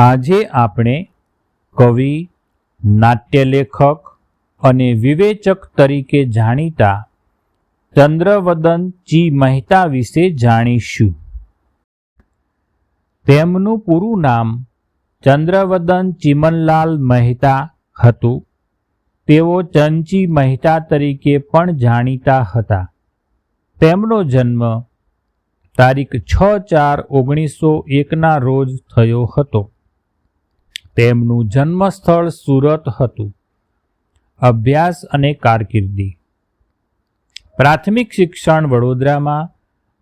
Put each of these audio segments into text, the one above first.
આજે આપણે કવિ, નાટ્યલેખક અને વિવેચક તરીકે જાણીતા ચંદ્રવદન ચી મહેતા વિશે જાણીશું. તેમનું પૂરું નામ ચંદ્રવદન ચિમનલાલ મહેતા હતું. તેઓ ચંચી મહેતા તરીકે પણ જાણીતા હતા. તેમનો જન્મ તારીખ છ ચાર ઓગણીસો એકના રોજ થયો હતો. તેમનું જન્મસ્થળ સુરત હતું. અભ્યાસ અને કારકિર્દી. પ્રાથમિક શિક્ષણ વડોદરામાં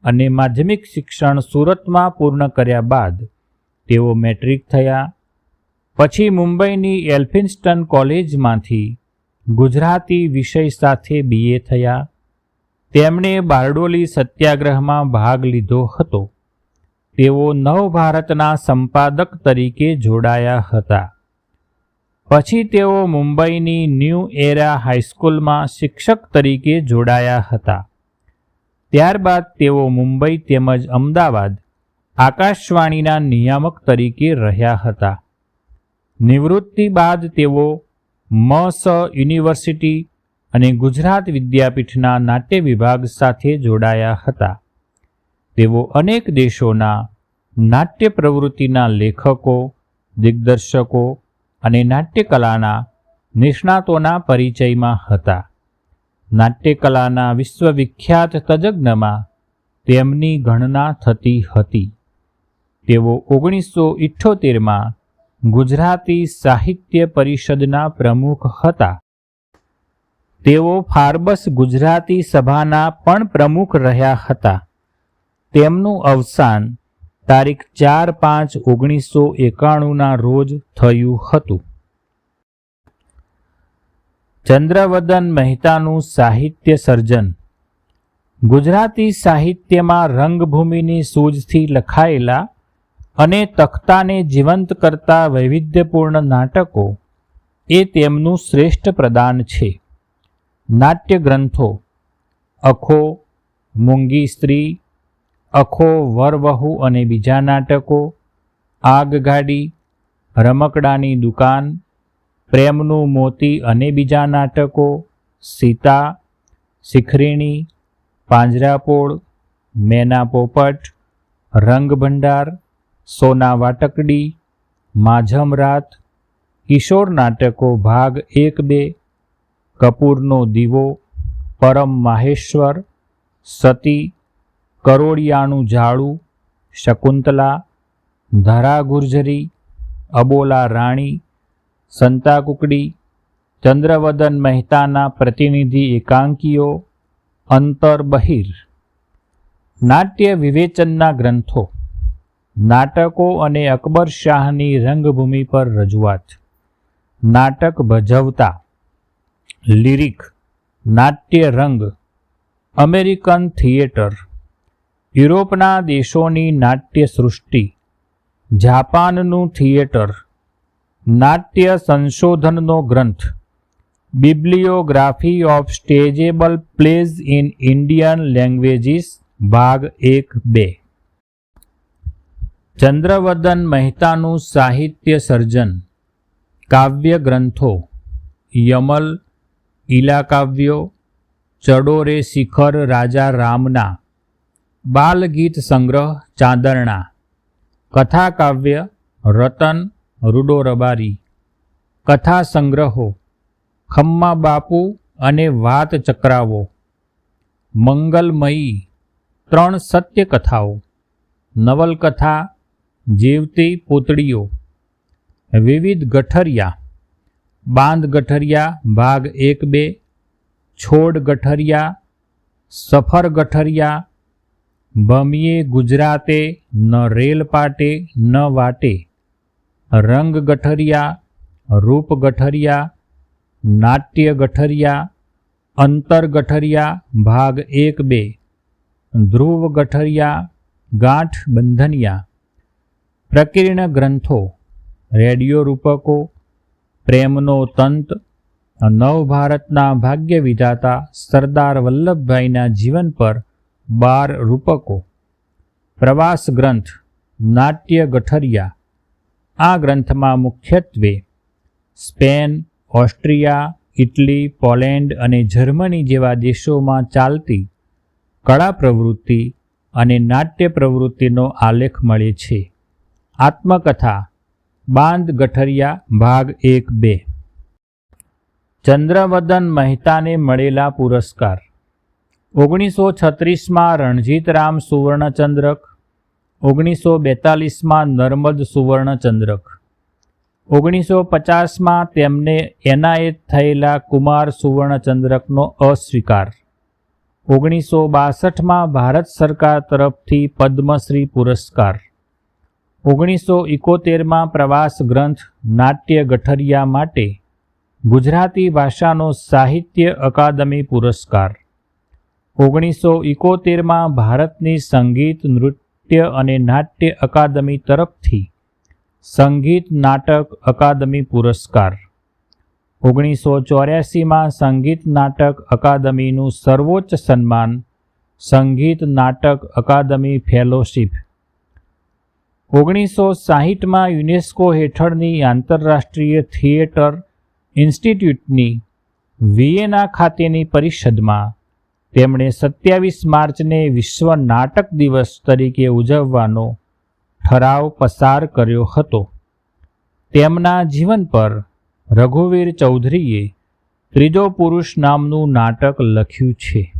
અને માધ્યમિક શિક્ષણ સુરતમાં પૂર્ણ કર્યા બાદ તેઓ મેટ્રિક થયા. પછી મુંબઈની એલ્ફિન્સ્ટન કોલેજમાંથી ગુજરાતી વિષય સાથે બીએ થયા. તેમણે બારડોલી સત્યાગ્રહમાં ભાગ લીધો હતો. તેઓ નવભારતના સંપાદક તરીકે જોડાયા હતા. પછી તેઓ મુંબઈની ન્યૂ એરા હાઈસ્કૂલમાં શિક્ષક તરીકે જોડાયા હતા. ત્યારબાદ તેઓ મુંબઈ તેમજ અમદાવાદ આકાશવાણીના નિયામક તરીકે રહ્યા હતા. નિવૃત્તિ બાદ તેઓ મસ યુનિવર્સિટી અને ગુજરાત વિદ્યાપીઠના નાટ્ય વિભાગ સાથે જોડાયા હતા. તેઓ અનેક દેશોના નાટ્ય પ્રવૃત્તિના લેખકો, દિગ્દર્શકો અને નાટ્યકલાના નિષ્ણાતોના પરિચયમાં હતા. નાટ્યકલાના વિશ્વવિખ્યાત તજજ્ઞમાં તેમની ગણના થતી હતી. તેઓ ઓગણીસો ઇઠ્ઠોતેરમાં ગુજરાતી સાહિત્ય પરિષદના પ્રમુખ હતા. તેઓ ફાર્બસ ગુજરાતી સભાના પણ પ્રમુખ રહ્યા હતા. તેમનું અવસાન તારીખ ચાર પાંચ ઓગણીસો એકાણુંના રોજ થયું હતું. ચંદ્રવદન મહેતાનું સાહિત્ય સર્જન. ગુજરાતી સાહિત્યમાં રંગભૂમિની સૂઝથી લખાયેલા અને તખ્તાને જીવંત કરતા વૈવિધ્યપૂર્ણ નાટકો એ તેમનું શ્રેષ્ઠ પ્રદાન છે. નાટ્ય ગ્રંથો અખો, મૂંગી સ્ત્રી અખો, વરવહુ અને બીજા નાટકો આગગાડી રમકડાની દુકાન, પ્રેમનું મોતી અને બીજા નાટકો, સીતા, શિખરીણી, પાંજરાપોળ, મેના પોપટ, રંગભંડાર, સોના વાટકડી માઝમ રાત, કિશોર નાટકો ભાગ એક બે, કપૂરનો દીવો, પરમ માહેશ્વર, સતી કરોડિયાનું ઝાડું, શકુંતલા ધરા ગુર્જરી અબોલા રાણી, સંતાકુકડી, ચંદ્રવદન મહેતાના પ્રતિનિધિ એકાંકીઓ, અંતર બહિર. નાટ્ય વિવેચનના ગ્રંથો. નાટકો અને અકબર શાહની રંગભૂમિ પર રજૂઆત. નાટક ભજવતા. લિરિક. નાટ્ય રંગ. American theatre. યુરોપના દેશોની નાટ્ય સૃષ્ટિ જાપાનનું થિયેટર, નાટ્ય સંશોધનનો ગ્રંથ, bibliography of stageable plays in Indian languages, ભાગ એક બે. ચંદ્રવદન મહેતાનું સાહિત્ય સર્જન, કાવ્ય ગ્રંથો, યમલ ઇલાકાવ્યો ચડોરે શિખર રાજા રામના બાલગીત સંગ્રહ ચાંદરણા. કથાકાવ્ય રતન, રૂડો રબારી. કથા સંગ્રહો, ખમ્મા બાપુ અને વાત ચક્રાવો. મંગલમયી, ત્રણ સત્ય કથાઓ. નવલકથા, જીવતી પૂતળીઓ. વિવિધ ગઠરિયા. બાંધ ગઠરિયા, ભાગ એક બે. છોડ ગઠરિયા, સફર ગઠરિયા ભમીએ ગુજરાતે ન રેલ પાટે, ન વાટે. રંગ ગઠરિયા, રૂપ ગઠરિયા, નાટ્ય ગઠરિયા, અંતર ગઠરિયા, ભાગ એક બે. ધ્રુવ ગઠરિયા, ગાંઠ બંધનિયા. પ્રકીર્ણ ગ્રંથો, રેડિયો રૂપકો, પ્રેમનો તંત, નવભારતના ભાગ્ય વિધાતા સરદાર વલ્લભભાઈના જીવન પર બાર રૂપકો. પ્રવાસ ગ્રંથ, નાટ્ય ગઠરિયા. આ ગ્રંથમાં મુખ્યત્વે સ્પેન, ઓસ્ટ્રિયા, ઇટલી, પોલેન્ડ અને જર્મની જેવા દેશોમાં ચાલતી કળા પ્રવૃત્તિ અને નાટ્ય પ્રવૃત્તિનો આલેખ મળે છે. આત્મકથા, બાંધ ગઠરિયા, ભાગ એક બે. ચંદ્રવદન મહેતાને મળેલા પુરસ્કાર. ઓગણીસો છત્રીસમાં રણજીતરામ સુવર્ણચંદ્રક. ઓગણીસો બેતાલીસમાં નર્મદ સુવર્ણચંદ્રક. ઓગણીસો પચાસમાં તેમને એનાયત થયેલા કુમાર સુવર્ણચંદ્રકનો અસ્વીકાર. ઓગણીસો બાસઠમાં ભારત સરકાર તરફથી પદ્મશ્રી પુરસ્કાર. ઓગણીસો ઇકોતેરમાં પ્રવાસ ગ્રંથ નાટ્ય ગઠરિયા માટે ગુજરાતી ભાષાનો સાહિત્ય અકાદમી પુરસ્કાર. ઓગણીસો ઇકોતેરમાં ભારતની સંગીત, નૃત્ય અને નાટ્ય અકાદમી તરફથી સંગીત નાટક અકાદમી પુરસ્કાર. ઓગણીસો ચોર્યાસીમાં સંગીત નાટક અકાદમીનું સર્વોચ્ચ સન્માન સંગીત નાટક અકાદમી ફેલોશિપ. ઓગણીસો સાહીઠમાં યુનેસ્કો હેઠળની આંતરરાષ્ટ્રીય થિયેટર ઇન્સ્ટિટ્યૂટની વિયેના ખાતેની પરિષદમાં તેમણે સત્યાવીસ માર્ચને વિશ્વ નાટક દિવસ તરીકે ઉજવવાનો ઠરાવ પસાર કર્યો હતો. તેમના જીવન પર રઘુવીર ચૌધરીએ ત્રીજો પુરુષ નામનું નાટક લખ્યું છે.